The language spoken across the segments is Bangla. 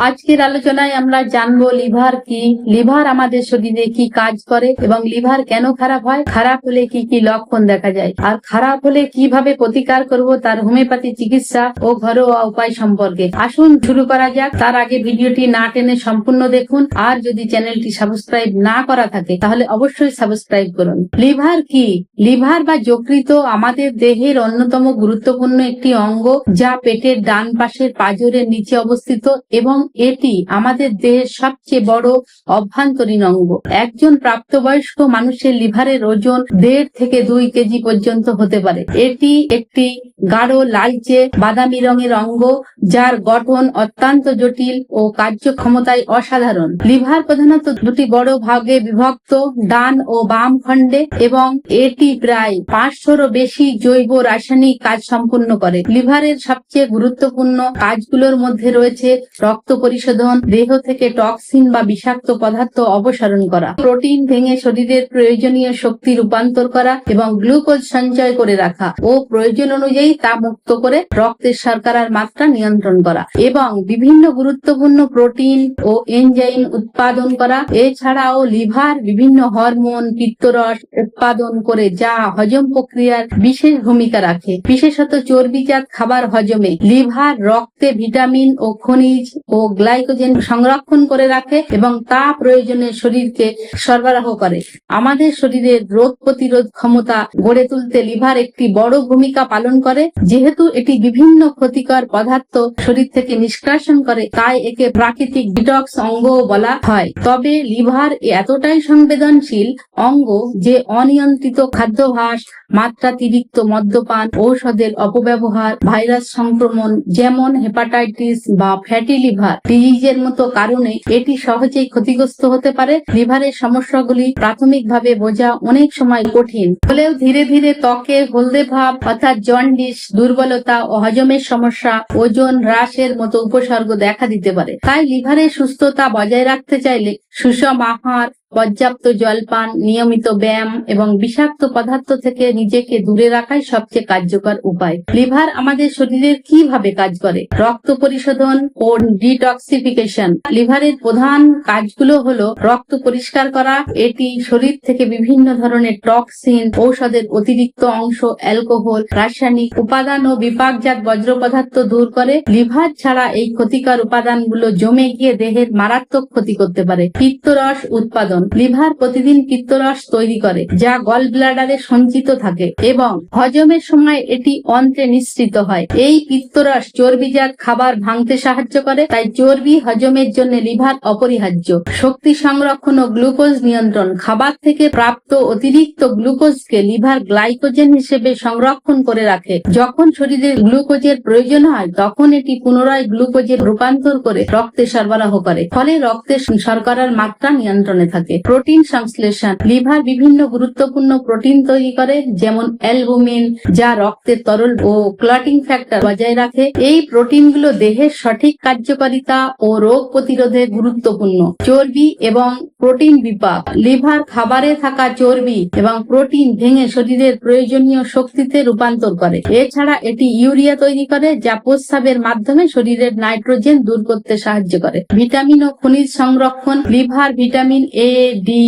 আজকের আলোচনায় আমরা জানব লিভার কি? লিভার আমাদের শরীরে কি কাজ করে এবং লিভার কেন খারাপ হয়? খারাপ হলে কি কি লক্ষণ দেখা যায়? আর খারাপ হলে কীভাবে প্রতিকার করব তার হোমিওপ্যাথি চিকিৎসা ও ঘরোয়া উপায় সম্পর্কে? আসুন শুরু করা যাক। তার আগে ভিডিওটি না টেনে সম্পূর্ণ দেখুন। আর যদি চ্যানেলটি সাবস্ক্রাইব না করা থাকে, তাহলে অবশ্যই সাবস্ক্রাইব করুন। লিভার কি? লিভার বা যকৃত আমাদের দেহের অন্যতম গুরুত্বপূর্ণ একটি অঙ্গ, যা পেটের ডান পাশের পাঁজরের নিচে অবস্থিত এবং এটি আমাদের দেহের সবচেয়ে বড় অভ্যন্তরীণ অঙ্গ। একজন প্রাপ্তবয়স্ক মানুষের লিভারের ওজন দেড় থেকে দুই কেজি পর্যন্ত হতে পারে। এটি একটি গাঢ় লালচে বাদামি রঙের অঙ্গ, যার গঠন অত্যন্ত জটিল ও কার্যক্ষমতায় অসাধারণ। লিভার প্রধানত দুটি বড় ভাগে বিভক্ত, ডান ও বাম খণ্ডে, এবং এটি প্রায় পাঁচশোরও বেশি জৈব রাসায়নিক কাজ সম্পন্ন করে। লিভারের সবচেয়ে গুরুত্বপূর্ণ কাজগুলোর মধ্যে রয়েছে রক্ত পরিশোধন, দেহ থেকে টক্সিন বা বিষাক্ত পদার্থ অপসারণ করা, প্রোটিন ভেঙে শরীরের প্রয়োজনীয় শক্তি রূপান্তর করা এবং গ্লুকোজ সঞ্চয় করে রাখা ও প্রয়োজন অনুযায়ী তা মুক্ত করে রক্তের শর্করার মাত্রা নিয়ন্ত্রণ করা এবং বিভিন্ন গুরুত্বপূর্ণ প্রোটিন ও এনজাইম উৎপাদন করা। এছাড়াও লিভার বিভিন্ন হরমোন, পিত্তরস উৎপাদন করে যা হজম প্রক্রিয়ার বিশেষ ভূমিকা রাখে। বিশেষত চর্বিজাত খাবার হজমে লিভার, রক্তে ভিটামিন ও খনিজ ও গ্লাইকোজেন সংরক্ষণ করে রাখে এবং তা প্রয়োজনে শরীরকে সরবরাহ করে। আমাদের শরীরের রোগ প্রতিরোধ ক্ষমতা গড়ে তুলতে লিভার একটি বড় ভূমিকা পালন করে। যেহেতু এটি বিভিন্ন ক্ষতিকর পদার্থ শরীর থেকে নিষ্কাশন করে, তাই একে প্রাকৃতিক ডিটক্স অঙ্গ বলা হয়। তবে লিভার এতটাই সংবেদনশীল অঙ্গ যে অনিয়ন্ত্রিত খাদ্যাভ্যাস মাত্রাতিরিক্ত মদ্যপান, ঔষধের অপব্যবহার, ভাইরাস সংক্রমণ, যেমন হেপাটাইটিস বা ফ্যাটি লিভার ডিজিজের মতো কারণে এটি সহজেই ক্ষতিগ্রস্ত হতে পারে। লিভারের সমস্যাগুলি প্রাথমিকভাবে বোঝা অনেক সময় কঠিন। হলেও ধীরে ধীরে ত্বকে হলদে ভাব অর্থাৎ জন্ডিস দুর্বলতা ও হজমের সমস্যা, ওজন হ্রাসের মতো উপসর্গ দেখা দিতে পারে। তাই লিভারের সুস্থতা বজায় রাখতে চাইলে সুষম আহার, পর্যাপ্ত জলপান, নিয়মিত ব্যায়াম এবং বিষাক্ত পদার্থ থেকে নিজেকে দূরে রাখাই সবচেয়ে কার্যকর উপায়। লিভার আমাদের শরীরের কীভাবে কাজ করে? রক্ত পরিশোধন ও ডিটক্সিফিকেশন। লিভারের প্রধান কাজগুলো হলো রক্ত পরিষ্কার করা। এটি শরীর থেকে বিভিন্ন ধরনের টক্সিন, ঔষধের অতিরিক্ত অংশ, অ্যালকোহল, রাসায়নিক উপাদান ও বিপাকজাত বজ্র পদার্থ দূর করে। লিভার ছাড়া এই ক্ষতিকর উপাদানগুলো জমে গিয়ে দেহের মারাত্মক ক্ষতি করতে পারে। পিত্তরস উৎপাদন। লিভার প্রতিদিন পিত্তরস তৈরি করে, যা গল ব্লাডারে সঞ্চিত থাকে এবং হজমের সময় এটি অন্ত্রে নিঃসৃত হয়। এই পিত্তরস চর্বিজাত খাবার ভাঙতে সাহায্য করে, তাই চর্বি হজমের জন্য লিভার অপরিহার্য। শক্তি সংরক্ষণ ও গ্লুকোজ নিয়ন্ত্রণ। খাবার থেকে প্রাপ্ত অতিরিক্ত গ্লুকোজকে লিভার গ্লাইকোজেন হিসেবে সংরক্ষণ করে রাখে। যখন শরীরে গ্লুকোজের প্রয়োজন হয়, তখন এটি পুনরায় গ্লুকোজের রূপান্তর করে রক্তে সরবরাহ করে, ফলে রক্তে শর্করার মাত্রা নিয়ন্ত্রণে থাকে। প্রোটিন সংশ্লেষণ লিভার বিভিন্ন গুরুত্বপূর্ণ প্রোটিন তৈরি করে, যেমন অ্যালবুমিন, যা রক্তের তরল ও ক্লটিং ফ্যাক্টর বজায় রাখে। এই প্রোটিনগুলো দেহের সঠিক কার্যকারিতা ও রোগ প্রতিরোধে গুরুত্বপূর্ণ। চর্বি এবং প্রোটিন বিপাক, লিভার খাবারে থাকা চর্বি এবং প্রোটিন ভেঙে শরীরের প্রয়োজনীয় শক্তিতে রূপান্তর করে। এছাড়া এটি ইউরিয়া তৈরি করে, যা প্রস্রাবের মাধ্যমে শরীরের নাইট্রোজেন দূর করতে সাহায্য করে। ভিটামিন ও খনিজ সংরক্ষণ liver, vitamin A D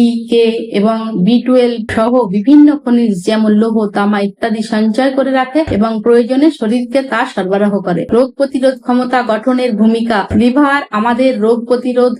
E K এবং বি টুয়েলভ সহ বিভিন্ন খনিজ যেমন লৌহ, তামা ইত্যাদি সঞ্চয় করে রাখে এবং প্রয়োজনে শরীরকে তা সরবরাহ করে। রোগ প্রতিরোধ ক্ষমতা গঠনের ভূমিকা। লিভার আমাদের রোগ প্রতিরোধ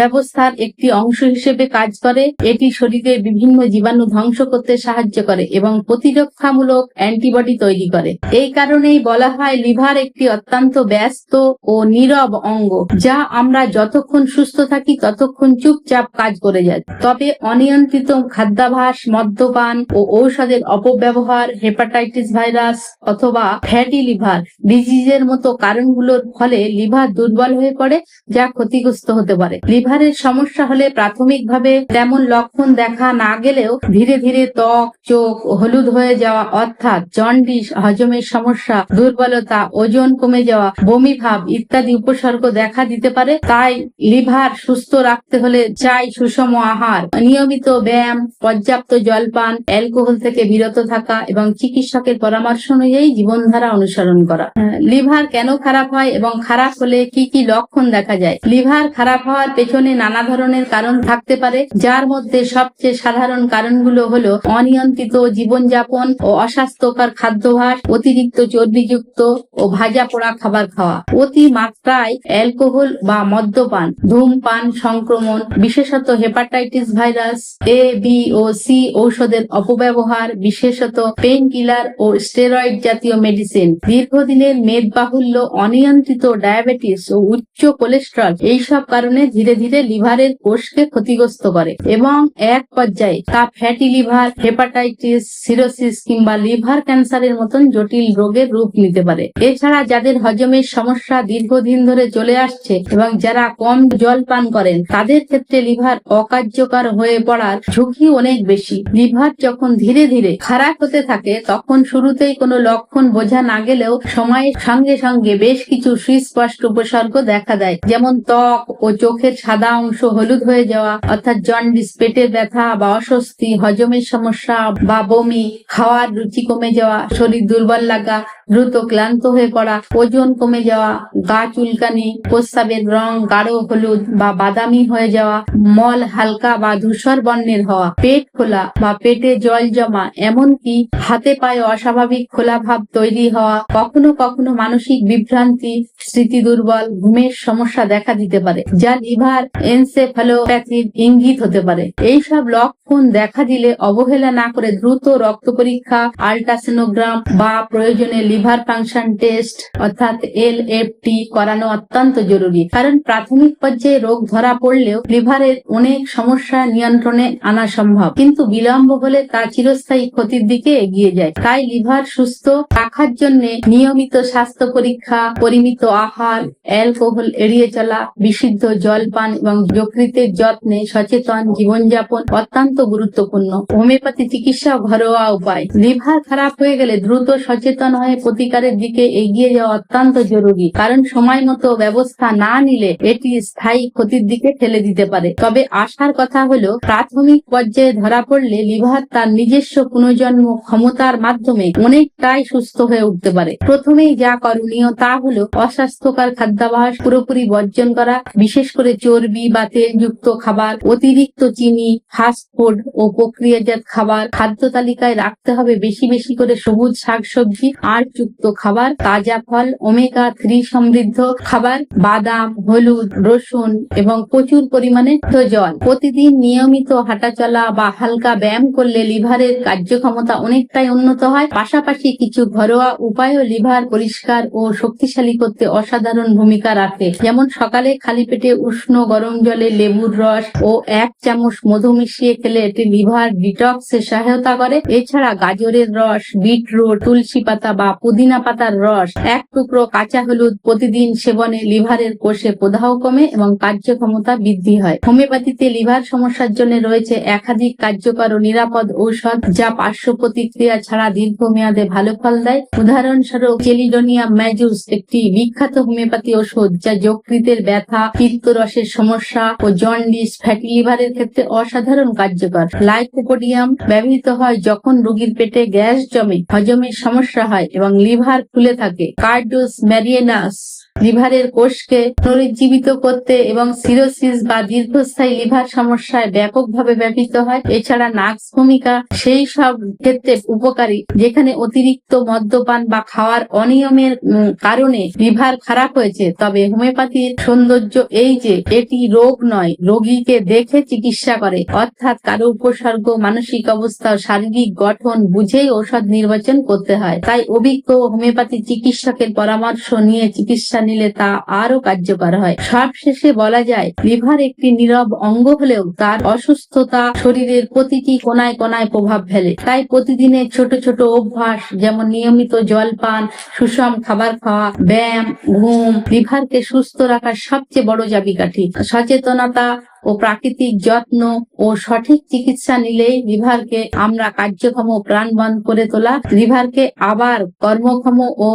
ব্যবস্থার একটি অংশ হিসেবে কাজ করে। এটি শরীরের বিভিন্ন জীবাণু ধ্বংস করতে সাহায্য করে এবং প্রতিরক্ষামূলক অ্যান্টিবডি তৈরি করে। এই কারণেই বলা হয় লিভার একটি অত্যন্ত ব্যস্ত ও নীরব অঙ্গ, যা আমরা যতক্ষণ সুস্থ থাকি ততক্ষণ চুপচাপ কাজ করে যায়। তবে অনিয়ন্ত্রিত খাদ্যাভাস, মদ্যপান ও ঔষধের অপব্যবহার, হেপাটাইটিস ভাইরাস অথবা ফ্যাটি লিভার ডিজিজের মতো কারণগুলোর ফলে লিভার দুর্বল হয়ে পড়ে, যা ক্ষতিগ্রস্ত হতে পারে। লিভারের সমস্যা হলে প্রাথমিকভাবে তেমন লক্ষণ দেখা না গেলেও ধীরে ধীরে ত্বক, চোখ, হলুদ হয়ে যাওয়া অর্থাৎ জন্ডিস, হজমের সমস্যা, দুর্বলতা, ওজন কমে যাওয়া, বমি ভাব ইত্যাদি উপসর্গ দেখা দিতে পারে। তাই লিভার সুস্থ রাখতে হলে চাই সুষম আহার। নিয়মিত ব্যায়াম, পর্যাপ্ত জলপান, অ্যালকোহল থেকে বিরত থাকা এবং চিকিৎসকের পরামর্শ অনুযায়ী জীবনধারা অনুসরণ করা। লিভার কেন খারাপ হয় এবং খারাপ হলে কি কি লক্ষণ দেখা যায়? লিভার খারাপ হওয়ার পেছনে নানা ধরনের কারণ থাকতে পারে, যার মধ্যে সবচেয়ে সাধারণ কারণগুলো হলো অনিয়ন্ত্রিত জীবনযাপন ও অস্বাস্থ্যকর খাদ্যাভ্যাস, অতিরিক্ত চর্বিযুক্ত ও ভাজা পোড়া খাবার খাওয়া। অতি মাত্রায় অ্যালকোহল বা মদ্যপান, ধূমপান সংক্রমণ, বিশেষত হেপাটাইটিস ভাইরাস, এ, বি ও সি ঔষধের অপব্যবহার, বিশেষত পেইন কিলার ও স্টেরয়েড জাতীয় মেডিসিন। দীর্ঘদিনের মেদ বাহুল্য অনিয়ন্ত্রিত ডায়াবেটিস ও উচ্চ কোলেস্ট্রল, এইসব কারণে ধীরে ধীরে লিভারের কোষকে ক্ষতিগ্রস্ত করে এবং এক পর্যায়ে তা ফ্যাটি লিভার, হেপাটাইটিস, সিরোসিস কিংবা লিভার ক্যান্সারের মতন জটিল রোগের রূপ নিতে পারে। এছাড়া যাদের হজমের সমস্যা দীর্ঘদিন ধরে চলে আসছে এবং যারা কম জল পান করেন। তাদের ক্ষেত্রে লিভার অকার্যকর হয়ে পড়ার ঝুঁকি অনেক বেশি। লিভার যখন ধীরে ধীরে খারাপ হতে থাকে, তখন শুরুতেই কোনো লক্ষণ বোঝা না গেলেও সময়ের সঙ্গে সঙ্গে বেশ কিছু সুস্পষ্ট উপসর্গ দেখা দেয়। যেমন ত্বক ও চোখের সাদা অংশ হলুদ হয়ে যাওয়া, অর্থাৎ জন্ডিস পেটের ব্যথা বা অস্বস্তি, হজমের সমস্যা বা বমি, খাওয়ার রুচি কমে যাওয়া, শরীর দুর্বল লাগা দ্রুত ক্লান্ত হয়ে পড়া, ওজন কমে যাওয়া, গা চুলকানি, প্রস্রাবের রং গাঢ় হলুদ বা বাদামি হয়ে যাওয়া, মল হালকা বা ধূসর বর্ণের হওয়া, পেট খোলা বা পেটে জল জমা, এমনকি হাতে পায়ে অস্বাভাবিক খোলা ভাব তৈরি হওয়া, কখনো কখনো মানসিক বিভ্রান্তি, স্মৃতি দুর্বল, ঘুমের সমস্যা দেখা দিতে পারে, যা লিভার এনসেফালোপ্যাথির ইঙ্গিত হতে পারে। এইসব লক্ষণ দেখা দিলে অবহেলা না করে দ্রুত রক্ত পরীক্ষা, আল্ট্রাসোনোগ্রাম বা প্রয়োজনে লিভার ফাংশন টেস্ট, অর্থাৎ এল এফ টি, করানো অত্যন্ত জরুরি। কারণ প্রাথমিক পর্যায়ে রোগ ধরা পড়লেও লিভারের অনেক সমস্যা নিয়ন্ত্রণে আনা সম্ভব। কিন্তু বিলম্ব হলে তা চিরস্থায়ী ক্ষতির দিকে এগিয়ে যায়। তাই লিভার সুস্থ রাখার জন্য নিয়মিত স্বাস্থ্য পরীক্ষা, পরিমিত আহার, অ্যালকোহল এড়িয়ে চলা, বিশুদ্ধ জল পান এবং যকৃতের যত্নে সচেতন জীবনযাপন অত্যন্ত গুরুত্বপূর্ণ। হোমিওপ্যাথি চিকিৎসা ঘরোয়া উপায়। লিভার খারাপ হয়ে গেলে দ্রুত সচেতন হয়ে প্রতিকারের দিকে এগিয়ে যাওয়া অত্যন্ত জরুরি। কারণ সময় মতো ব্যবস্থা না নিলে এটি স্থায়ী ক্ষতির দিকে ঠেলে দিতে পারে। তবে আশার কথা হলো, প্রাথমিক পর্যায়ে ধরা পড়লে লিভার তার নিজস্ব পুনর্জন্ম ক্ষমতার মাধ্যমে অনেকটাই সুস্থ হয়ে উঠতে পারে। প্রথমেই যা করণীয় তা হলো অস্বাস্থ্যকর খাদ্যাভ্যাস পুরোপুরি বর্জন করা, বিশেষ করে চর্বি বা তেলযুক্ত খাবার, অতিরিক্ত চিনি, ফাস্ট ফুড ও প্রক্রিয়াজাত খাবার। খাদ্য তালিকায় রাখতে হবে বেশি বেশি করে সবুজ শাকসবজি আর যুক্ত খাবার, তাজা ফল ওমেগা থ্রি সমৃদ্ধ খাবার, বাদাম, হলুদ, রসুন এবং প্রচুর পরিমাণে জল। প্রতিদিন নিয়মিত হাঁটাচলা বা হালকা ব্যায়াম করলে লিভারের কার্যক্ষমতা অনেকটাই উন্নত হয়। পাশাপাশি কিছু ঘরোয়া উপায়ও লিভার পরিষ্কার ও শক্তিশালী করতে অসাধারণ ভূমিকা রাখে। যেমন সকালে খালি পেটে উষ্ণ গরম জলে লেবুর রস ও এক চামচ মধু মিশিয়ে খেলে এটি লিভার ডিটক্সে সহায়তা করে। এছাড়া গাজরের রস, বিটরুট, তুলসী পাতা বা পুদিনা পাতার রস, এক টুকরো কাঁচা হলুদ, প্রতিদিন সেবনে লিভারের কোষে প্রদাহ কমে এবং কার্যক্ষমতা বৃদ্ধি হয়। হোমিওপ্যাথিতে লিভার সমস্যার জন্য রয়েছে একাধিক কার্যকর ও নিরাপদ ঔষধ যা পার্শ্ব প্রতিক্রিয়া ছাড়া দীর্ঘমেয়াদে ভালো ফল দেয়। উদাহরণস্বরূপ চেলিডোনিয়াম ম্যাজুস একটি বিখ্যাত হোমিওপ্যাথি ওষুধ যা যকৃতের ব্যথা, পিত্তরসের সমস্যা ও জন্ডিস, ফ্যাটি লিভারের ক্ষেত্রে অসাধারণ কার্যকর। লাইকোপোডিয়াম ব্যবহৃত হয় যখন রোগীর পেটে গ্যাস জমে হজমের সমস্যা হয় এবং লিভার খুলে থাকে। কার্ডোস ম্যারিয়েনাস। লিভারের কোষকে পুনরুজ্জীবিত করতে এবং সিরোসিস বা দীর্ঘস্থায়ী লিভার সমস্যায় ব্যাপকভাবে ব্যবহৃত হয়। এছাড়া নাক্স ভূমিকা সেই সব ক্ষেত্রে উপকারী, যেখানে অতিরিক্ত মদ্যপান বা খাওয়ার অনিয়মের কারণে লিভার খারাপ হয়েছে। তবে হোমিওপ্যাথির সৌন্দর্য এই যে, এটি রোগ নয়, রোগীকে দেখে চিকিৎসা করে। অর্থাৎ কারও উপসর্গ, মানসিক অবস্থা, শারীরিক গঠন বুঝেই ঔষধ নির্বাচন করতে হয়। তাই অভিজ্ঞ হোমিওপ্যাথি চিকিৎসকের পরামর্শ নিয়ে চিকিৎসা নিলে তা আরও কার্যকর হয়। সবশেষে বলা যায়, লিভার একটি নীরব অঙ্গ হলেও তার অসুস্থতা শরীরের প্রতিটি কোনায় কোনায় প্রভাব ফেলে। তাই প্রতিদিনের ছোট ছোট অভ্যাস যেমন নিয়মিত জল পান সুষম খাবার খাওয়া, ব্যায়াম, ঘুম, লিভারকে সুস্থ রাখার সবচেয়ে বড় চাবিকাঠি। সচেতনতা ও প্রাকৃতিক যত্ন ও সঠিক চিকিৎসা নিলেই লিভারকে আমরা কার্যক্ষম ও প্রাণবন করে তোলা, লিভারকে আবার কর্মক্ষম ও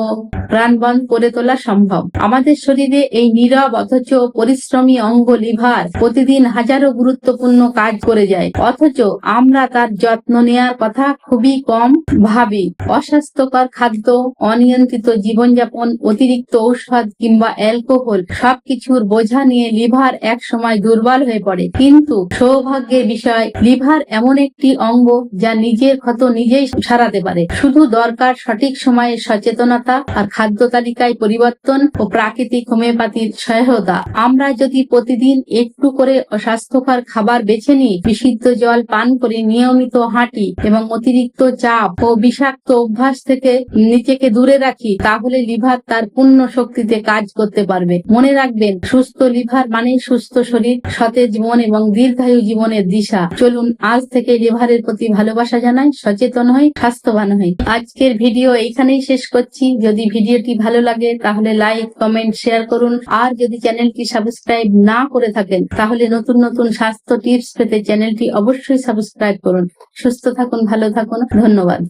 প্রাণবন করে তোলা সম্ভব। আমাদের শরীরে এই নীরব অথচ পরিশ্রমী অঙ্গ লিভার প্রতিদিন হাজারো গুরুত্বপূর্ণ কাজ করে যায়। অথচ আমরা তার যত্ন নেয়ার কথা খুবই কম ভাবি। অস্বাস্থ্যকর খাদ্য, অনিয়ন্ত্রিত জীবনযাপন, অতিরিক্ত ঔষধ কিংবা অ্যালকোহল সবকিছুর বোঝা নিয়ে লিভার এক সময় দুর্বল হয়ে পড়ে কিন্তু সৌভাগ্যের বিষয়, লিভার এমন একটি অঙ্গ যা নিজের ক্ষত নিজেই সারাতে পারে। শুধু দরকার সঠিক সময়ে সচেতনতা আর খাদ্য তালিকায় পরিবর্তন ও প্রাকৃতিক হোমিওপ্যাথির সহায়তা। আমরা যদি প্রতিদিন একটু করে অস্বাস্থ্যকর খাবার বেছে নিই, বিশুদ্ধ জল পান করে নিয়মিত হাঁটি এবং অতিরিক্ত চাপ ও বিষাক্ত অভ্যাস থেকে নিজেকে দূরে রাখি, তাহলে লিভার তার পূর্ণ শক্তিতে কাজ করতে পারবে। মনে রাখবেন, সুস্থ লিভার মানে সুস্থ শরীর, সতেজ মন এবং দীর্ঘায়ু জীবনের দিশা। চলুন, আজ থেকে লিভারের প্রতি ভালোবাসা জানাই, সচেতন হই, স্বাস্থ্যবান হই। আজকের ভিডিও এইখানেই শেষ করছি। যদি ভিডিওটি ভালো লাগে, তাহলে লাইক, কমেন্ট, শেয়ার করুন। আর যদি চ্যানেলটি সাবস্ক্রাইব না করে থাকেন, তাহলে নতুন নতুন স্বাস্থ্য টিপস পেতে চ্যানেলটি অবশ্যই সাবস্ক্রাইব করুন। সুস্থ থাকুন, ভালো থাকুন। ধন্যবাদ।